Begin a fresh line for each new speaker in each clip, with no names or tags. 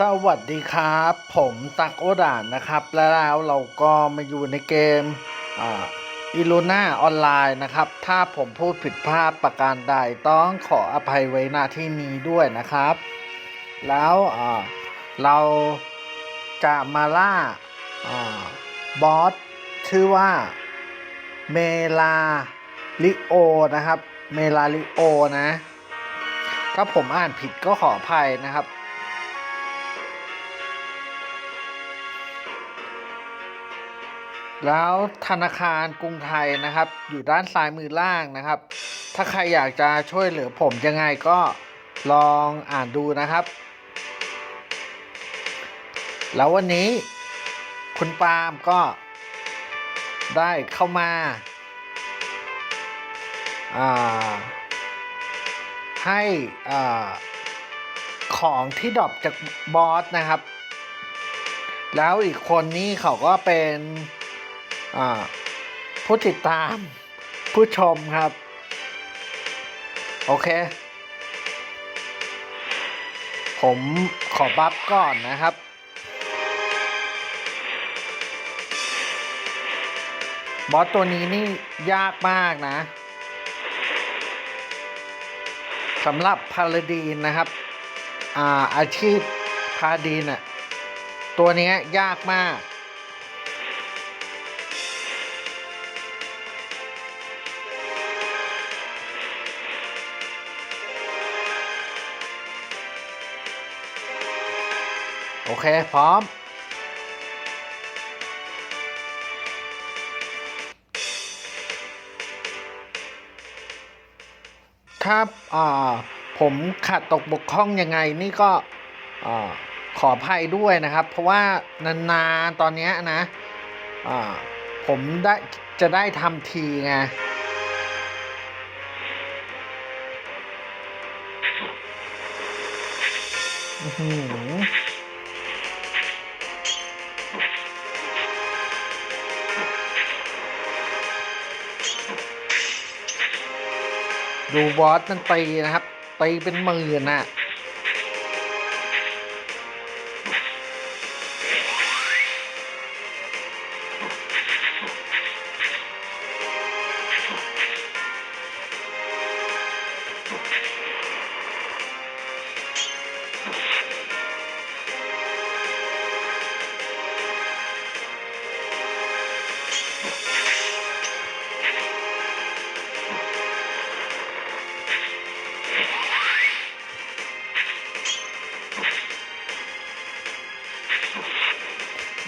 สวัสดีครับ ผมตักโอดานนะครับ แล้วเราก็มาอยู่ในเกมอีลูน่าออนไลน์นะครับ ถ้าผมพูดผิดพลาดประการใดต้องขออภัยไว้ณที่นี้ด้วยนะครับ แล้วเราจะมาล่าอ่าบอสชื่อว่าเมลาลิโอนะครับ เมลาลิโอนะ ถ้าผมอ่านผิดก็ขออภัยนะครับ แล้วธนาคารกรุงไทยนะครับ อยู่ด้านซ้ายมือล่างนะครับ ถ้าใครอยากจะช่วยเหลือผมยังไงก็ลองอ่านดูนะครับ แล้ววันนี้คุณปาล์มก็ได้เข้ามาาให้อาของที่ดรอปจากบอสนะครับ แล้วอีกคนนี้เขาก็เป็น ผู้ติดตามผู้ชมครับ โอเค ผมขอบัฟก่อนนะครับบอสตัวนี้นี่ยากมากนะสำหรับพาลาดีนนะครับ อาอาชีพพาดีนอะตัวนี้ยากมาก อเค พร้อม ถ้าผมขาดตกบกพร่องยังไงนี่ก็ขออภัยด้วยนะครับ เพราะว่านานๆตอนนี้นะผมได้จะได้ทำทีไงอือหือ ดูบอสมันตีนะครับตีเป็นหมื่นน่ะ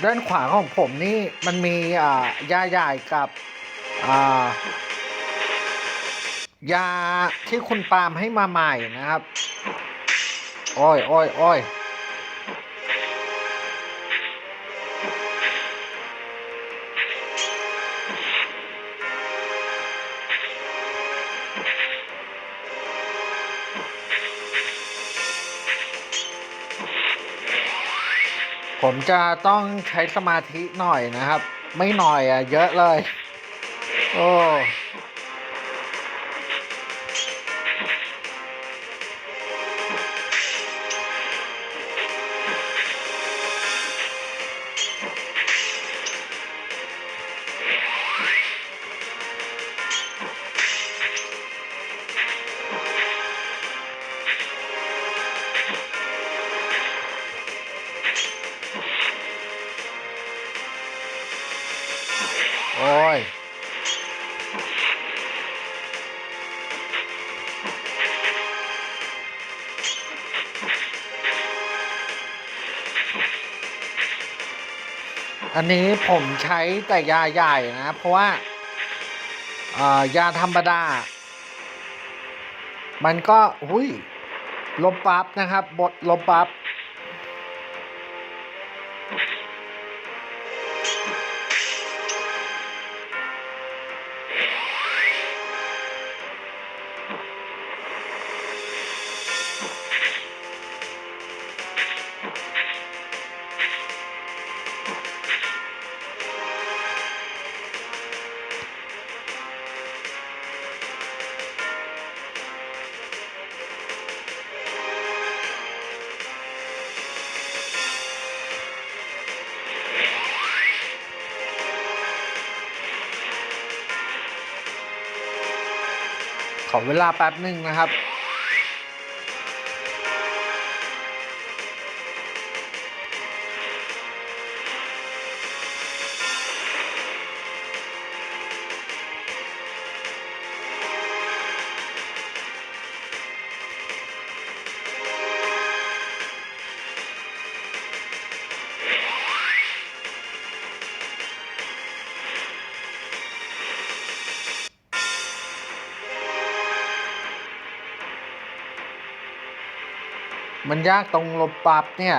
ด้านขวาของผมนี่มันมีอ่ายาใหญ่กับอ่ายาที่คุณปาล์มให้มาใหม่นะครับ โอ้ยโอ้ยโอ้ย ผมจะต้องใช้สมาธิหน่อยนะครับ ไม่หน่อยอะ เยอะเลย โอ้ อันนี้ผมใช้แต่ยาใหญ่นะ เพราะว่าายาธรรมดา มันก็หุยลบปั๊บนะครับบทลบปั๊บ ขอเวลาแป๊บหนึ่งนะครับ มันยากตรงลบปรับเนี่ย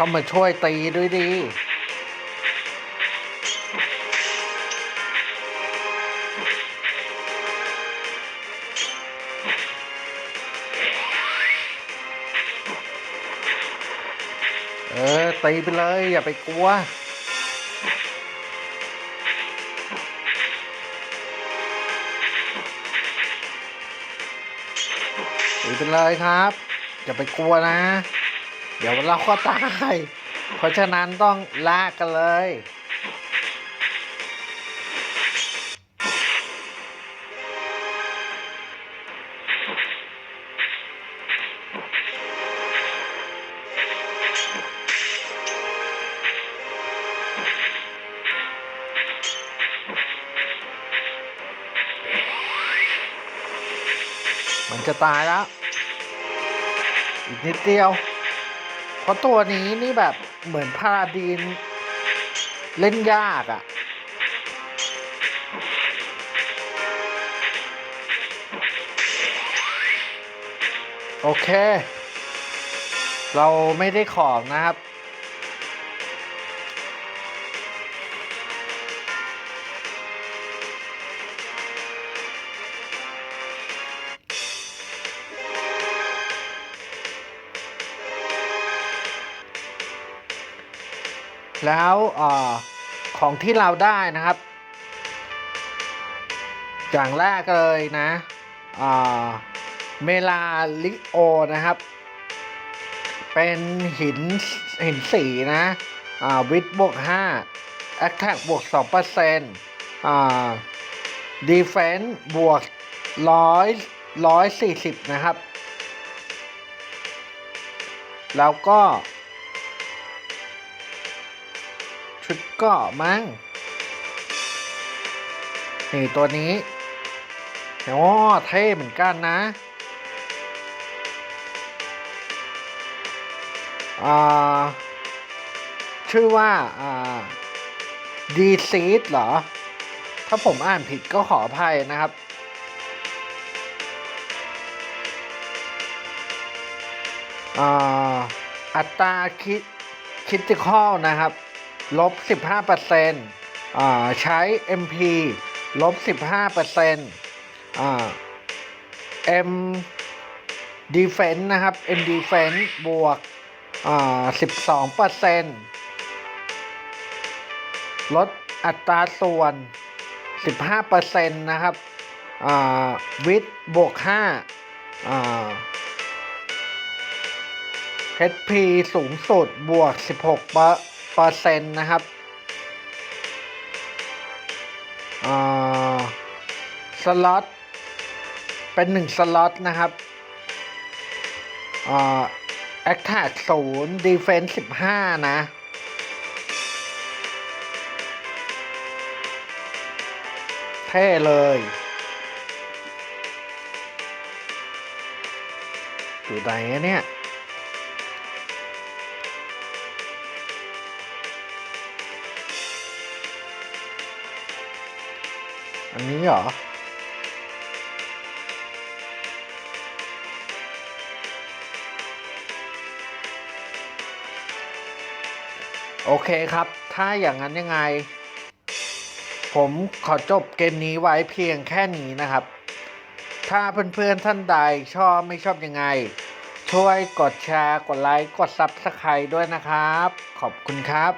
เข้ามาช่วยตีด้วยดีเออตีไปเลย อย่าไปกลัว ตีไปเลยครับ อย่าไปกลัวนะ เดี๋ยวเราก็ตาย เพราะฉะนั้นต้องลากกันเลย มันจะตายแล้ว อีกนิดเดียว เพราะตัวนี้นี่แบบเหมือนพาราดีนเล่นยากอะ่ะ โอเค เราไม่ได้ของนะครับ แล้วอของที่เราได้นะครับ อย่างแรกเลยนะเมลาลิโอนะครับ เป็นหินหินสีนะวิทบวกห้าแอคแท็กบวกสองเปอร์เซ็นต์อ่าดีเฟนส์บวกร้อยร้อยสี่สิบนะครับ แล้วก็ เกาะมั้ง นี่ตัวนี้โอ้เท่เหมือนกันนะ อ่า ชื่อว่า อ่าดีซีดเหรอ ถ้าผมอ่านผิดก็ขออภัยนะครับอ่าอัตราคิดคิดติคอลนะครับ ลบ 15เปอร์เซ็นต์อ่าใช้ MP ลบ 15เปอร์เซ็นต์อ่า M Defense นะครับ M Defense บวกอ่า12เปอร์เซ็นต์ลดอัตราส่วน 15เปอร์เซ็นต์นะครับอ่าวิทบวก5อ่า HP สูงสุดบวก 16เปอร์ เปอร์เซ็นต์นะครับอ่าสล็อตเป็นหนึ่งสล็อตนะครับอ่า Attack ศูนย์ Defense สิบห้านะเท่เลยอยู่ไหนเนี่ย อันนี้เหรอ โอเคครับ ถ้าอย่างนั้นยังไง ผมขอจบเกมนี้ไว้เพียงแค่นี้นะครับ ถ้าเพื่อนๆท่านใดชอบไม่ชอบยังไง ช่วยกดแชร์ กดไลค์ กดซับสไคร์ด้วยนะครับ ขอบคุณครับ